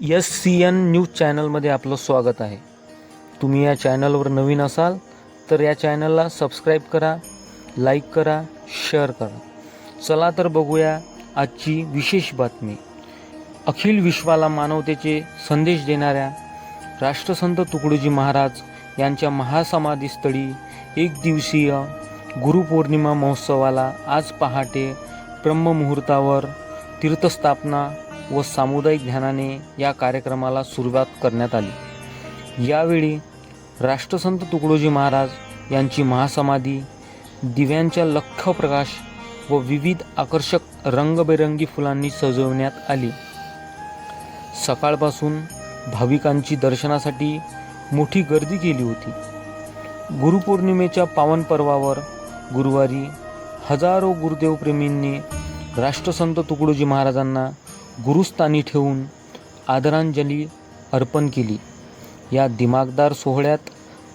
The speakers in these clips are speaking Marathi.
एस सी एन न्यूज चॅनलमध्ये आपलं स्वागत आहे. तुम्ही या चॅनलवर नवीन असाल तर या चॅनलला सबस्क्राईब करा लाईक करा शेअर करा. चला तर बघूया आजची विशेष बातमी. अखिल विश्वाला मानवतेचे संदेश देणाऱ्या राष्ट्रसंत तुकडोजी महाराज यांच्या महासमाधीस्थळी एक दिवसीय गुरुपौर्णिमा महोत्सवाला आज पहाटे ब्रह्ममुहूर्तावर तीर्थस्थापना व सामुदायिक ध्यानाने या कार्यक्रमाला सुरुवात करण्यात आली. यावेळी राष्ट्रसंत तुकडोजी महाराज यांची महासमाधी दिव्यांच्या लख्ख प्रकाश व विविध आकर्षक रंगबेरंगी फुलांनी सजवण्यात आली. सकाळपासून भाविकांची दर्शनासाठी मोठी गर्दी केली होती. गुरुपौर्णिमेच्या पावन पर्वावर गुरुवारी हजारो गुरुदेवप्रेमींनी राष्ट्रसंत तुकडोजी महाराजांना गुरुस्थानी ठेवून आदरांजली अर्पण केली. या दिमागदार सोहळ्यात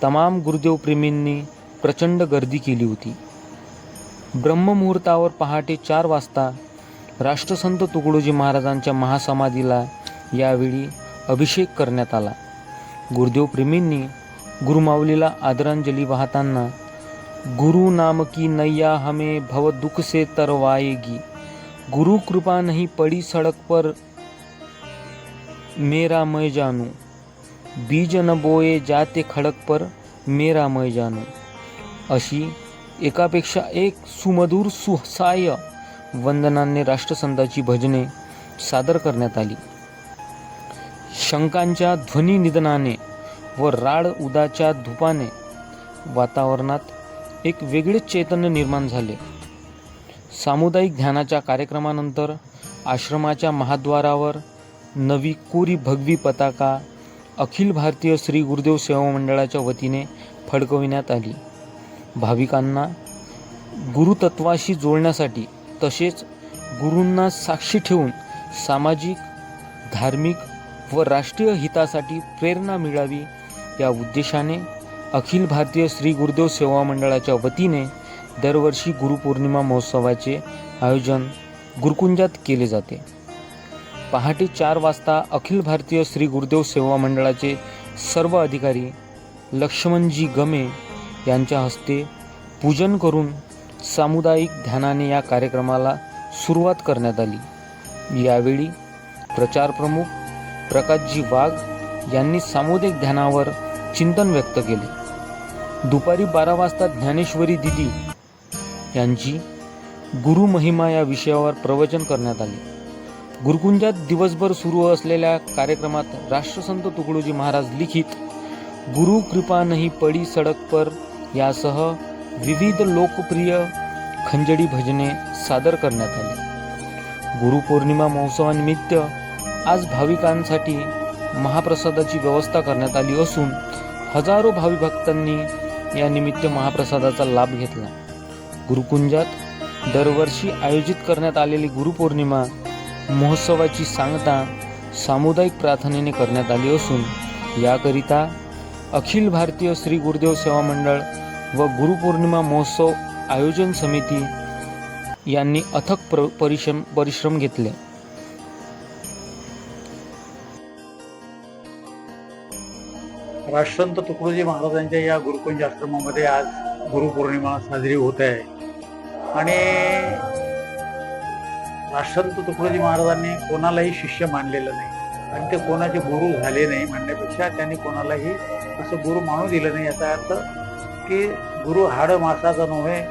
तमाम गुरुदेवप्रेमींनी प्रचंड गर्दी केली होती. ब्रह्ममुहूर्तावर पहाटे चार वाजता राष्ट्रसंत तुकडोजी महाराजांच्या महासमाधीला यावेळी अभिषेक करण्यात आला. गुरुदेवप्रेमींनी गुरुमाऊलीला आदरांजली वाहताना गुरु नामकी नैया हमें भव दुख से तरवाएगी. गुरु कृपा नहीं पड़ी सड़क पर। मेरा मैं जानू। बीज न बोये जाते खडक पर मेरा मैं जानू। अशी एकापेक्षा एक सुमधुर सुसाय वंदनांनी राष्ट्रसंताची भजने सादर करण्यात आली। शंकांच्या ध्वनी निधनाने व राड उदाच्या धुपाने वातावरणात एक वेगळेच चैतन्य निर्माण झाले। सामुदायिक ध्यानाच्या कार्यक्रमानंतर आश्रमाच्या महाद्वारावर नवी कोरी भगवी पताका अखिल भारतीय श्री गुरुदेव सेवा मंडळाच्या वतीने फडकविण्यात आली. भाविकांना गुरुतत्वाशी जोडण्यासाठी तसेच गुरूंना साक्षी ठेवून सामाजिक धार्मिक व राष्ट्रीय हितासाठी प्रेरणा मिळावी या उद्देशाने अखिल भारतीय श्री गुरुदेव सेवा मंडळाच्या वतीने दरवर्षी गुरुपौर्णिमा महोत्सवाचे आयोजन गुरुकुंजात केले जाते. पहाटे चार वाजता अखिल भारतीय श्री गुरुदेव सेवा मंडळाचे सर्व अधिकारी लक्ष्मणजी गमे यांच्या हस्ते पूजन करून सामुदायिक ध्यानाने या कार्यक्रमाला सुरुवात करण्यात आली. यावेळी प्रचार प्रमुख प्रकाशजी वाघ यांनी सामुदायिक ध्यानावर चिंतन व्यक्त केले. दुपारी बारा वाजता ज्ञानेश्वरी दिदी यांची गुरु महिमा या विषयावर प्रवचन करण्यात आले. गुरुकुंजात दिवसभर सुरू असलेल्या कार्यक्रमात राष्ट्रसंत तुकडोजी महाराज लिखित गुरु कृपा नाही पडी सडक पर यासह विविध लोकप्रिय खंजडी भजने सादर करण्यात आली. गुरुपौर्णिमा महोत्सवानिमित्त आज भाविकांसाठी महाप्रसादाची व्यवस्था करण्यात आली असून हजारो भाविभक्तांनी या निमित्त महाप्रसादाचा लाभ घेतला. गुरुकुंजात दरवर्षी आयोजित करण्यात आलेली गुरुपौर्णिमा महोत्सवाची सांगता सामुदायिक प्रार्थनेने करण्यात आली असून याकरिता अखिल भारतीय श्री गुरुदेव सेवा मंडळ व गुरुपौर्णिमा महोत्सव आयोजन समिती यांनी अथक प्र परिश्रम परिश्रम घेतले. राष्ट्रसंत तुकडोजी महाराजांच्या या गुरुकुंज आश्रमामध्ये आज गुरुपौर्णिमा साजरी होत आहे. आणि राष्ट्रसंत तुकडोजी महाराजांनी कोणालाही शिष्य मानलेलं नाही. आणि ते कोणाचे गुरु झाले नाही म्हणण्यापेक्षा त्यांनी कोणालाही असं गुरु मानू दिलं नाही. याचा अर्थ की गुरु हाड मासाचा नव्हे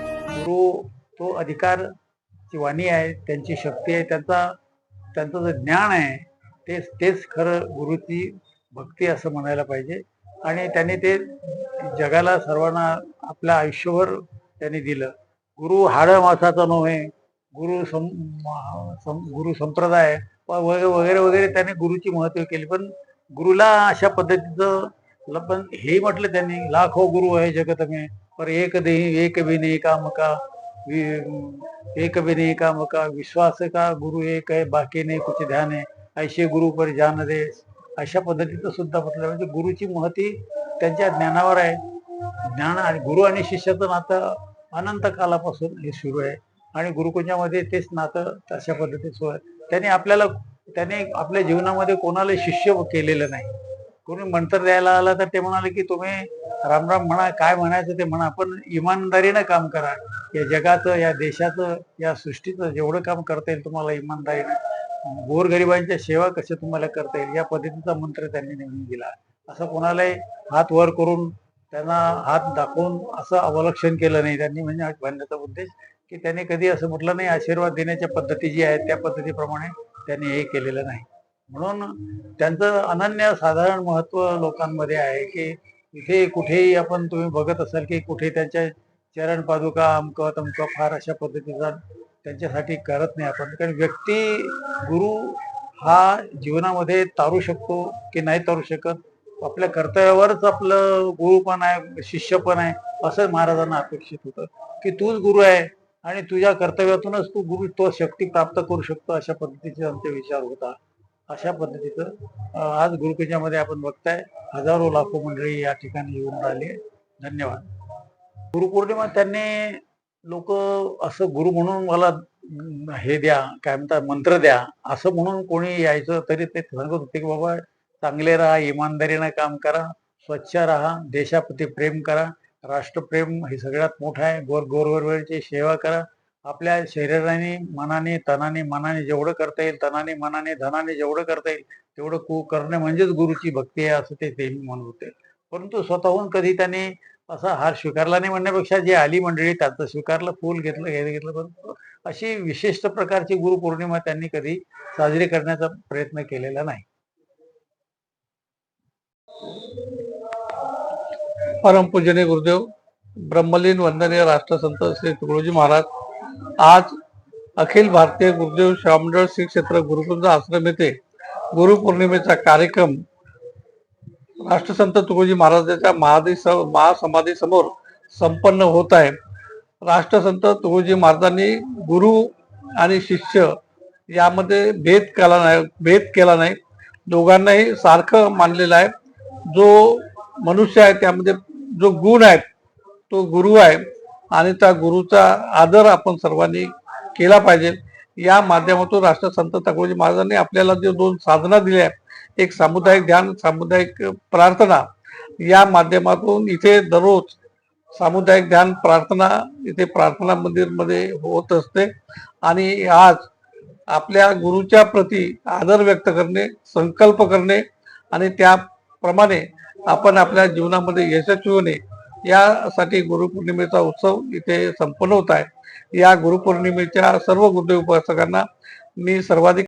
गुरु तो अधिकारची वाणी आहे त्यांची शक्ती आहे त्यांचा त्यांचं जे ज्ञान आहे तेच तेच खरं गुरुची भक्ती असं म्हणायला पाहिजे. आणि त्यांनी ते जगाला सर्वांना आपल्या आयुष्यभर त्यांनी दिलं. गुरु हाड मासाचा नव्हे गुरु सं सं- गुरु संप्रदाय व- वगैरे वगैरे त्याने त्यांनी गुरुची महत्त्व केली. पण गुरुला अशा पद्धतीचं ल- पण हे म्हटलं त्यांनी लाखो गुरु आहे जगत में पर एक देही एक भी काम का वि- एक भी काम का विश्वास का गुरु एक आहे बाकी नाही कुछ ध्यान आहे. ऐसे गुरु पर जान दे. अशा पद्धतीचं सुद्धा म्हटलं म्हणजे गुरुची महती त्यांच्या ज्ञानावर आहे. ज्ञान आणि गुरु आणि शिष्याचं नातं अनंत कालापासून हे सुरू आहे. आणि गुरुकुंजामध्ये तेच नातं तशा पद्धतीचं आहे त्यांनी आपल्याला त्याने आपल्या जीवनामध्ये कोणाला शिष्य केलेलं नाही. कोणी मंत्र द्यायला आला तर ते म्हणाले की तुम्ही रामराम म्हणा काय म्हणायचं ते म्हणा. पण इमानदारीनं काम करा. या जगाचं या देशाचं या सृष्टीचं जेवढं काम करता येईल तुम्हाला इमानदारीनं. गोरगरिबांच्या सेवा कशा तुम्हाला करता येईल या पद्धतीचा मंत्र त्यांनी नेमून दिला. असं कोणालाही हात वर करून त्यांना हात दाखवून असं अवलक्षण केलं नाही. त्यांनी म्हणजे म्हणण्याचा उद्देश की त्यांनी कधी असं म्हटलं नाही आशीर्वाद देण्याच्या पद्धती जी आहेत त्या पद्धतीप्रमाणे त्यांनी हे केलेलं नाही. म्हणून त्यांचं अनन्य साधारण महत्त्व लोकांमध्ये आहे की इथे कुठेही आपण तुम्ही बघत असाल की कुठे त्यांच्या चरण पादुका अमकं तमकं फार अशा पद्धतीचा त्यांच्यासाठी करत नाही आपण. कारण व्यक्ती गुरु हा जीवनामध्ये तारू शकतो की नाही तारू शकत? आपल्या कर्तव्यावरच आपलं गुरु पण आहे शिष्य पण आहे असं महाराजांना अपेक्षित होतं. की तूच गुरु आहे आणि तुझ्या कर्तव्यातूनच तू गुरु तो शक्ती प्राप्त करू शकतो अशा पद्धतीचा आमचे विचार होता. अशा पद्धतीचं आज गुरुपूजामध्ये आपण बघताय हजारो लाखो मंडळी या ठिकाणी येऊन राहिले धन्यवाद. गुरुपौर्णिमा त्यांनी लोक असं गुरु म्हणून मला हे द्या काय म्हणतात मंत्र द्या असं म्हणून कोणी यायचं तरी ते सांगत होते की बाबा चांगले राहा इमानदारीनं काम करा स्वच्छ राहा देशाप्रती प्रेम करा राष्ट्रप्रेम हे सगळ्यात मोठं आहे. गोर गोरगरिबांची सेवा करा. आपल्या शरीराने मनाने तनाने मनाने जेवढं करता येईल तनाने मनाने धनाने जेवढं करता येईल तेवढं कु करणे म्हणजेच गुरुची भक्ती आहे असं ते ते म्हणत होते. परंतु स्वतःहून कधी त्यांनी असा हार स्वीकारला नाही म्हणण्यापेक्षा जे आली मंडळी त्याचं स्वीकारलं फूल घेतलं हे घेतलं परंतु अशी विशिष्ट प्रकारची गुरुपौर्णिमा त्यांनी कधी साजरी करण्याचा प्रयत्न केलेला नाही. परमपूजनीय गुरुदेव ब्रह्मलीन वंदनीय राष्ट्रसंत श्री तुकडोजी महाराज आज अखिल भारतीय गुरुदेव श्यामंडळ श्री क्षेत्र गुरुकुंज आश्रम येथे गुरुपौर्णिमेचा कार्यक्रम राष्ट्रसंत तुकडोजी महाराजांच्या महादी महासमाधी समोर संपन्न होत आहे. राष्ट्रसंत तुकडोजी महाराजांनी गुरु आणि शिष्य यामध्ये भेद केला नाही भेद केला नाही. दोघांनाही सारखं मानलेलं आहे. जो मनुष्य आहे त्यामध्ये जो गुण आहे तो गुरु आहे आणि त्या गुरुचा आदर आपण सर्वांनी केला पाहिजे. या माध्यमातून राष्ट्रसंत तुकडोजी महाराजांनी आपल्याला जे दोन साधना दिल्या आहेत एक सामुदायिक ध्यान सामुदायिक प्रार्थना या माध्यमातून इथे दररोज सामुदायिक ध्यान प्रार्थना इथे प्रार्थना मंदिरमध्ये होत असते आणि आज आपल्या गुरुच्या प्रती आदर व्यक्त करणे संकल्प करणे आणि त्याप्रमाणे आपण आपल्या जीवनामध्ये यशस्वी होणे यासाठी गुरुपौर्णिमेचा उत्सव इथे संपन्न होत आहे. या गुरुपौर्णिमेच्या सर्व गुरुदेव उपासकांना मी सर्वाधिक